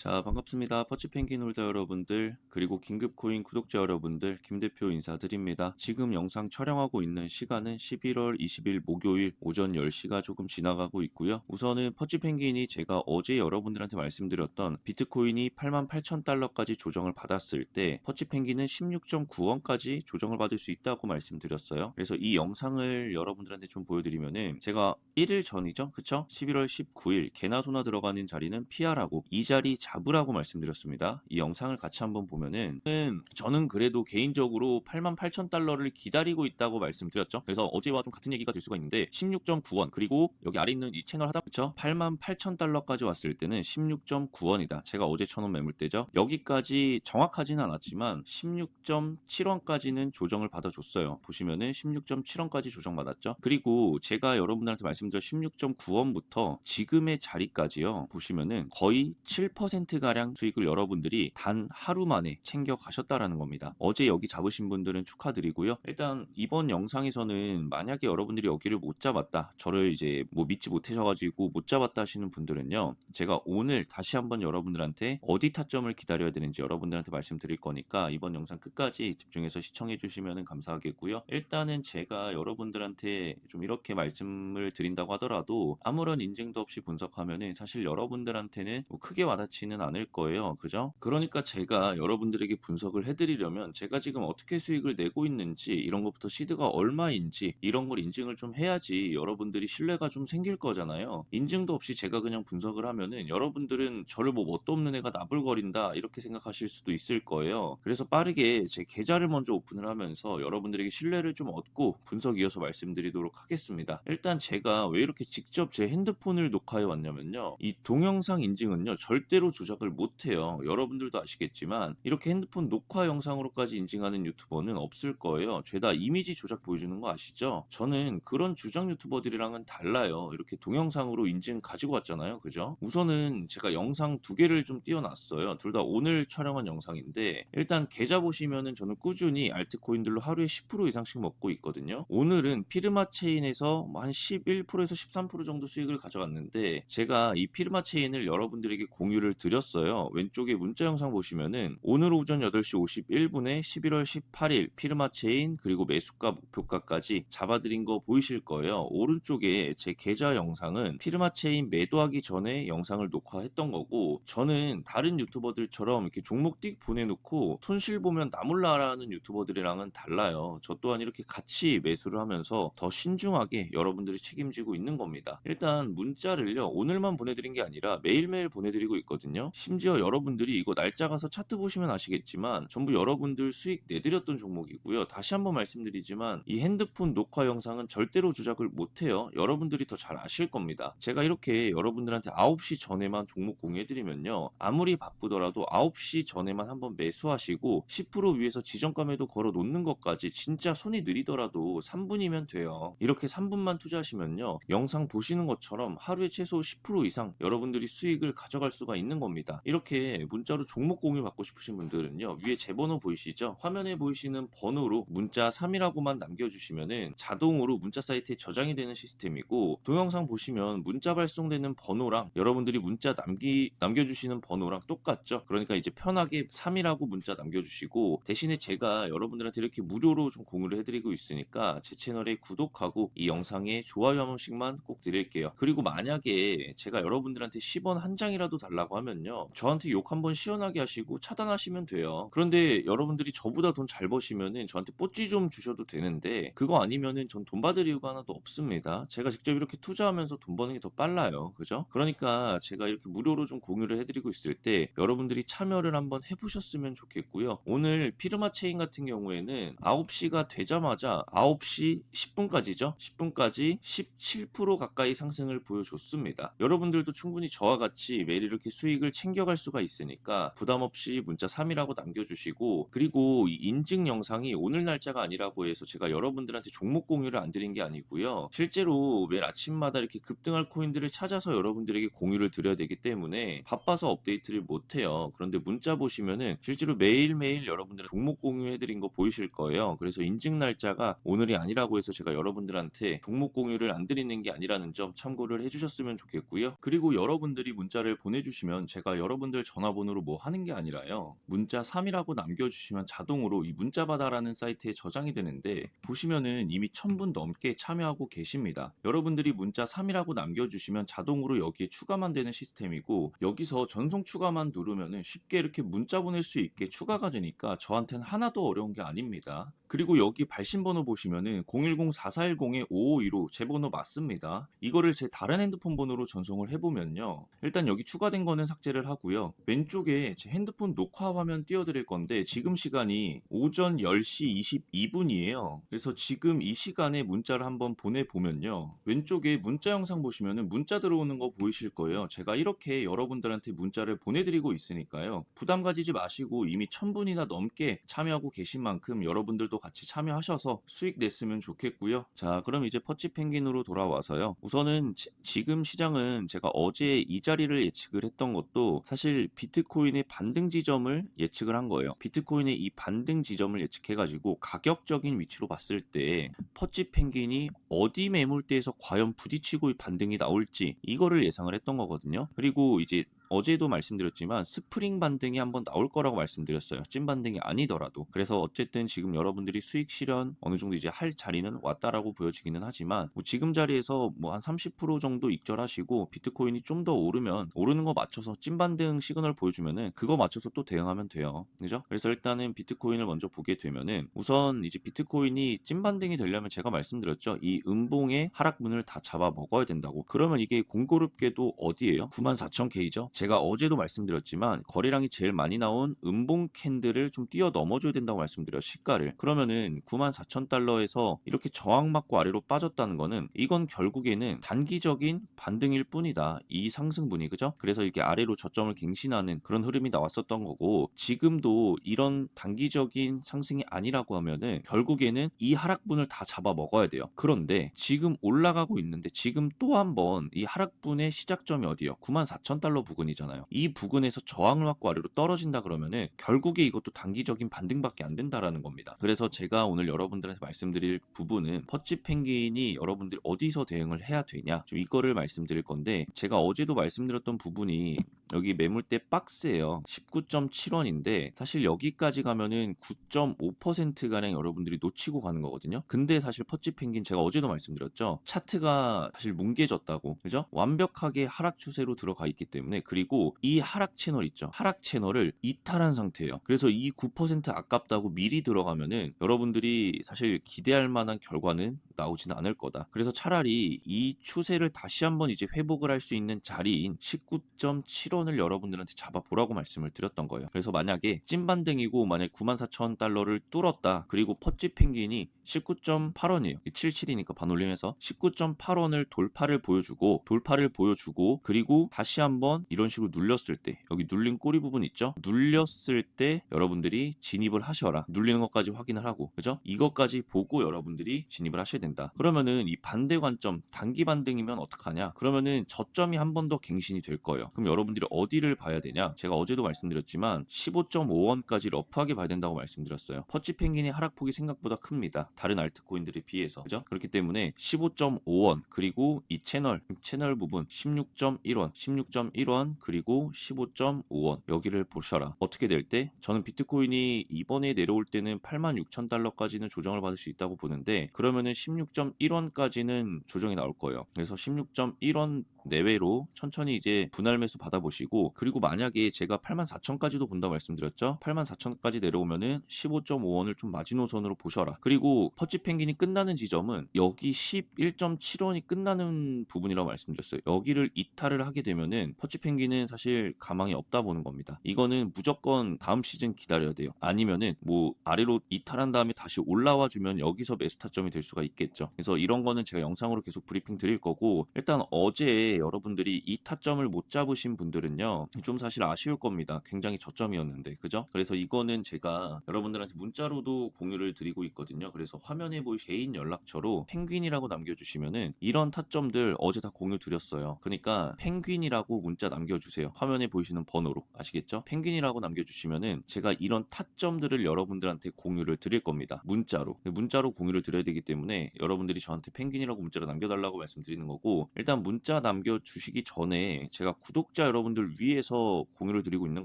자, 반갑습니다. 퍼치펭귄 홀더 여러분들, 그리고 긴급코인 구독자 여러분들, 김 대표 인사드립니다. 지금 영상 촬영하고 있는 시간은 11월 20일 목요일 오전 10시가 조금 지나가고 있고요. 우선은 퍼치펭귄이 제가 어제 여러분들한테 말씀드렸던 비트코인이 88,000달러까지 조정을 받았을 때 퍼치펭귄은 16.9원까지 조정을 받을 수 있다고 말씀드렸어요. 그래서 이 영상을 여러분들한테 좀 보여드리면은 제가 1일 전이죠. 그쵸? 11월 19일 개나 소나 들어가는 자리는 PR하고 이 자리 잡으라고 말씀드렸습니다. 이 영상을 같이 한번 보면은 음, 저는 그래도 개인적으로 88,000달러를 기다리고 있다고 말씀드렸죠. 그래서 어제와 좀 같은 얘기가 될 수가 있는데 16.9원 그리고 여기 아래 있는 이 채널 하다 그쵸? 88,000달러까지 왔을 때는 16.9원이다. 제가 어제 쳐놓은 매물대죠. 여기까지 정확하지는 않았지만 16.7원까지는 조정을 받아줬어요. 보시면은 16.7원까지 조정받았죠. 그리고 제가 여러분들한테 말씀드린 16.9원부터 지금의 자리까지요. 보시면은 거의 7% 가량 수익을 여러분들이 단 하루 만에 챙겨 가셨다라는 겁니다. 어제 여기 잡으신 분들은 축하드리고요. 일단 이번 영상에서는 만약에 여러분들이 여기를 못 잡았다, 저를 이제 뭐 믿지 못하셔가지고 못 잡았다 하시는 분들은요, 제가 오늘 다시 한번 여러분들한테 어디 타점을 기다려야 되는지 여러분들한테 말씀드릴 거니까 이번 영상 끝까지 집중해서 시청해 주시면 감사하겠고요. 일단은 제가 여러분들한테 좀 이렇게 말씀을 드린다고 하더라도 아무런 인증도 없이 분석하면은 사실 여러분들한테는 뭐 크게 와닿지는 않을 거예요. 그죠? 그러니까 제가 여러분들에게 분석을 해드리려면 제가 지금 어떻게 수익을 내고 있는지 이런 것부터 시드가 얼마인지 이런 걸 인증을 좀 해야지 여러분들이 신뢰가 좀 생길 거잖아요. 인증도 없이 제가 그냥 분석을 하면은 여러분들은 저를 뭐 뭣도 없는 애가 나불거린다 이렇게 생각하실 수도 있을 거예요. 그래서 빠르게 제 계좌를 먼저 오픈을 하면서 여러분들에게 신뢰를 좀 얻고 분석 이어서 말씀드리도록 하겠습니다. 일단 제가 왜 이렇게 직접 제 핸드폰을 녹화해 왔냐면요. 이 동영상 인증은요. 절대로 조작을 못해요. 여러분들도 아시겠지만 이렇게 핸드폰 녹화 영상으로까지 인증하는 유튜버는 없을 거예요. 죄다 이미지 조작 보여주는 거 아시죠? 저는 그런 주장 유튜버들이랑은 달라요. 이렇게 동영상으로 인증 가지고 왔잖아요. 그죠? 우선은 제가 영상 두 개를 좀 띄워놨어요. 둘 다 오늘 촬영한 영상인데 일단 계좌 보시면은 저는 꾸준히 알트코인들로 하루에 10% 이상씩 먹고 있거든요. 오늘은 피르마 체인에서 뭐한 11%에서 13% 정도 수익을 가져갔는데 제가 이 피르마 체인을 여러분들에게 공유를 드 렸어요. 왼쪽에 문자 영상 보시면은 오늘 오전 8시 51분에 11월 18일 피르마 체인 그리고 매수가 목표가까지 잡아드린 거 보이실 거예요. 오른쪽에 제 계좌 영상은 피르마 체인 매도하기 전에 영상을 녹화했던 거고 저는 다른 유튜버들처럼 이렇게 종목 띡 보내놓고 손실 보면 나몰라라는 유튜버들이랑은 달라요. 저 또한 이렇게 같이 매수를 하면서 더 신중하게 여러분들이 책임지고 있는 겁니다. 일단 문자를요 오늘만 보내드린 게 아니라 매일매일 보내드리고 있거든요. 심지어 여러분들이 이거 날짜 가서 차트 보시면 아시겠지만 전부 여러분들 수익 내드렸던 종목이고요. 다시 한번 말씀드리지만 이 핸드폰 녹화 영상은 절대로 조작을 못해요. 여러분들이 더 잘 아실 겁니다. 제가 이렇게 여러분들한테 9시 전에만 종목 공유해드리면요. 아무리 바쁘더라도 9시 전에만 한번 매수하시고 10% 위에서 지정감에도 걸어 놓는 것까지 진짜 손이 느리더라도 3분이면 돼요. 이렇게 3분만 투자하시면요. 영상 보시는 것처럼 하루에 최소 10% 이상 여러분들이 수익을 가져갈 수가 있는 겁니다. 이렇게 문자로 종목 공유 받고 싶으신 분들은요. 위에 제 번호 보이시죠? 화면에 보이시는 번호로 문자 3이라고만 남겨주시면은 자동으로 문자 사이트에 저장이 되는 시스템이고 동영상 보시면 문자 발송되는 번호랑 여러분들이 문자 남기 남겨주시는 번호랑 똑같죠. 그러니까 이제 편하게 3이라고 문자 남겨주시고 대신에 제가 여러분들한테 이렇게 무료로 좀 공유를 해드리고 있으니까 제 채널에 구독하고 이 영상에 좋아요 한 번씩만 꼭 드릴게요. 그리고 만약에 제가 여러분들한테 10원 한 장이라도 달라고 하면 요. 저한테 욕 한번 시원하게 하시고 차단하시면 돼요. 그런데 여러분들이 저보다 돈 잘 버시면은 저한테 뽀찌 좀 주셔도 되는데 그거 아니면은 전 돈 받을 이유가 하나도 없습니다. 제가 직접 이렇게 투자하면서 돈 버는 게 더 빨라요. 그죠? 그러니까 제가 이렇게 무료로 좀 공유를 해드리고 있을 때 여러분들이 참여를 한번 해보셨으면 좋겠고요. 오늘 피르마 체인 같은 경우에는 9시가 되자마자 9시 10분까지죠. 10분까지 17% 가까이 상승을 보여줬습니다. 여러분들도 충분히 저와 같이 매일 이렇게 수익 을 챙겨갈 수가 있으니까 부담 없이 문자 3이라고 남겨주시고 그리고 이 인증 영상이 오늘 날짜가 아니라고 해서 제가 여러분들한테 종목 공유를 안 드린 게 아니고요. 실제로 매일 아침마다 이렇게 급등할 코인들을 찾아서 여러분들에게 공유를 드려야 되기 때문에 바빠서 업데이트를 못해요. 그런데 문자 보시면은 실제로 매일매일 여러분들 종목 공유해드린 거 보이실 거예요. 그래서 인증 날짜가 오늘이 아니라고 해서 제가 여러분들한테 종목 공유를 안 드리는 게 아니라는 점 참고를 해주셨으면 좋겠고요. 그리고 여러분들이 문자를 보내주시면 제가 여러분들 전화번호로 뭐 하는 게 아니라요. 문자 3이라고 남겨주시면 자동으로 이 문자바다라는 사이트에 저장이 되는데 보시면은 이미 1000분 넘게 참여하고 계십니다. 여러분들이 문자 3이라고 남겨주시면 자동으로 여기에 추가만 되는 시스템이고 여기서 전송 추가만 누르면은 쉽게 이렇게 문자 보낼 수 있게 추가가 되니까 저한테는 하나도 어려운 게 아닙니다. 그리고 여기 발신 번호 보시면은 010-4410-5525제 번호 맞습니다. 이거를 제 다른 핸드폰 번호로 전송을 해보면요. 일단 여기 추가된 거는 삭제를 하고요. 왼쪽에 제 핸드폰 녹화 화면 띄워드릴 건데 지금 시간이 오전 10시 22분이에요. 그래서 지금 이 시간에 문자를 한번 보내보면요. 왼쪽에 문자 영상 보시면은 문자 들어오는 거 보이실 거예요. 제가 이렇게 여러분들한테 문자를 보내드리고 있으니까요. 부담 가지지 마시고 이미 1000분이나 넘게 참여하고 계신 만큼 여러분들도 같이 참여하셔서 수익 냈으면 좋겠고요. 자, 그럼 이제 퍼치 펭귄으로 돌아와서요. 우선은 지- 지금 시장은 제가 어제 이 자리를 예측을 했던 것도 사실 비트코인의 반등 지점을 예측을 한 거예요. 비트코인의 이 반등 지점을 예측해가지고 가격적인 위치로 봤을 때 퍼치 펭귄이 어디 매물대에서 과연 부딪히고 이 반등이 나올지 이거를 예상을 했던 거거든요. 그리고 이제 어제도 말씀드렸지만 스프링 반등이 한번 나올 거라고 말씀드렸어요. 찐 반등이 아니더라도. 그래서 어쨌든 지금 여러분들이 수익 실현 어느 정도 이제 할 자리는 왔다라고 보여지기는 하지만 뭐 지금 자리에서 뭐 한 30% 정도 익절하시고 비트코인이 좀 더 오르면 오르는 거 맞춰서 찐 반등 시그널 보여주면은 그거 맞춰서 또 대응하면 돼요. 그죠? 그래서 일단은 비트코인을 먼저 보게 되면은 우선 이제 비트코인이 찐 반등이 되려면 제가 말씀드렸죠. 이 음봉의 하락문을 다 잡아 먹어야 된다고. 그러면 이게 공고롭게도 어디예요? 94,000K죠. 제가 어제도 말씀드렸지만 거래량이 제일 많이 나온 음봉 캔들을 좀 뛰어 넘어줘야 된다고 말씀드려요. 시가를. 그러면은 94,000달러에서 이렇게 저항 맞고 아래로 빠졌다는 거는 이건 결국에는 단기적인 반등일 뿐이다. 이 상승분이 그죠? 그래서 이렇게 아래로 저점을 갱신하는 그런 흐름이 나왔었던 거고 지금도 이런 단기적인 상승이 아니라고 하면은 결국에는 이 하락분을 다 잡아 먹어야 돼요. 그런데 지금 올라가고 있는데 지금 또 한번 이 하락분의 시작점이 어디요? 94,000달러 부근 이잖아요. 이 부근에서 저항을 맞고 아래로 떨어진다 그러면은 결국에 이것도 단기적인 반등밖에 안 된다라는 겁니다. 그래서 제가 오늘 여러분들한테 말씀드릴 부분은 퍼치 펭귄이 여러분들이 어디서 대응을 해야 되냐 좀 이거를 말씀드릴 건데 제가 어제도 말씀드렸던 부분이 여기 매물대 박스예요. 19.7원인데 사실 여기까지 가면은 9.5% 가량 여러분들이 놓치고 가는 거거든요. 근데 사실 퍼치 펭귄 제가 어제도 말씀드렸죠. 차트가 사실 뭉개졌다고. 그죠? 완벽하게 하락 추세로 들어가 있기 때문에 그리 고 이 하락 채널 있죠. 하락 채널을 이탈한 상태예요. 그래서 이 9% 아깝다고 미리 들어가면은 여러분들이 사실 기대할 만한 결과는 나오지는 않을 거다. 그래서 차라리 이 추세를 다시 한번 이제 회복을 할 수 있는 자리인 19.7원을 여러분들한테 잡아보라고 말씀을 드렸던 거예요. 그래서 만약에 찐반등이고 만약 94,000달러를 뚫었다. 그리고 퍼치 펭귄이 19.8원이에요. 77이니까 반올림해서 19.8원을 돌파를 보여주고 돌파를 보여주고 그리고 다시 한번 이런 식으로 눌렸을 때 여기 눌린 꼬리 부분 있죠? 눌렸을 때 여러분들이 진입을 하셔라. 눌리는 것까지 확인을 하고 그죠? 이것까지 보고 여러분들이 진입을 하셔야 된다. 그러면은 이 반대 관점 단기 반등이면 어떡하냐? 그러면은 저점이 한 번 더 갱신이 될 거예요. 그럼 여러분들이 어디를 봐야 되냐? 제가 어제도 말씀드렸지만 15.5원까지 러프하게 봐야 된다고 말씀드렸어요. 퍼치 펭귄의 하락폭이 생각보다 큽니다. 다른 알트코인들에 비해서. 그죠? 그렇기 때문에 15.5원 그리고 이 채널 채널 부분 16.1원 16.1원 그리고 15.5원 여기를 보셔라. 어떻게 될 때? 저는 비트코인이 이번에 내려올 때는 86,000달러까지는 조정을 받을 수 있다고 보는데 그러면은 16.1원까지는 조정이 나올 거예요. 그래서 16.1원 내외로 천천히 이제 분할 매수 받아보시고 그리고 만약에 제가 84,000까지도 본다 말씀드렸죠. 84,000까지 내려오면은 15.5원을 좀 마지노선으로 보셔라. 그리고 퍼치 펭귄이 끝나는 지점은 여기 11.7원이 끝나는 부분이라고 말씀드렸어요. 여기를 이탈을 하게 되면은 퍼치 펭귄은 사실 가망이 없다 보는 겁니다. 이거는 무조건 다음 시즌 기다려야 돼요. 아니면은 뭐 아래로 이탈한 다음에 다시 올라와 주면 여기서 매수 타점이 될 수가 있겠죠. 그래서 이런 거는 제가 영상으로 계속 브리핑 드릴 거고 일단 어제 여러분들이 이 타점을 못 잡으신 분들은요 좀 사실 아쉬울 겁니다. 굉장히 저점이었는데 그죠? 그래서 이거는 제가 여러분들한테 문자로도 공유를 드리고 있거든요. 그래서 화면에 보이 개인 연락처로 펭귄이라고 남겨주시면은 이런 타점들 어제 다 공유 드렸어요. 그러니까 펭귄이라고 문자 남겨주세요. 화면에 보이시는 번호로 아시겠죠? 펭귄이라고 남겨주시면은 제가 이런 타점들을 여러분들한테 공유를 드릴 겁니다. 문자로 문자로 공유를 드려야 되기 때문에 여러분들이 저한테 펭귄이라고 문자로 남겨달라고 말씀드리는 거고 일단 문자 남 남겨주시기 전에 제가 구독자 여러분들 위해서 공유를 드리고 있는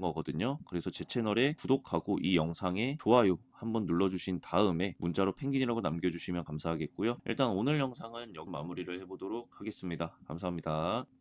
거거든요. 그래서 제 채널에 구독하고 이 영상에 좋아요 한번 눌러주신 다음에 문자로 펭귄이라고 남겨주시면 감사하겠고요. 일단 오늘 영상은 여기 마무리를 해보도록 하겠습니다. 감사합니다.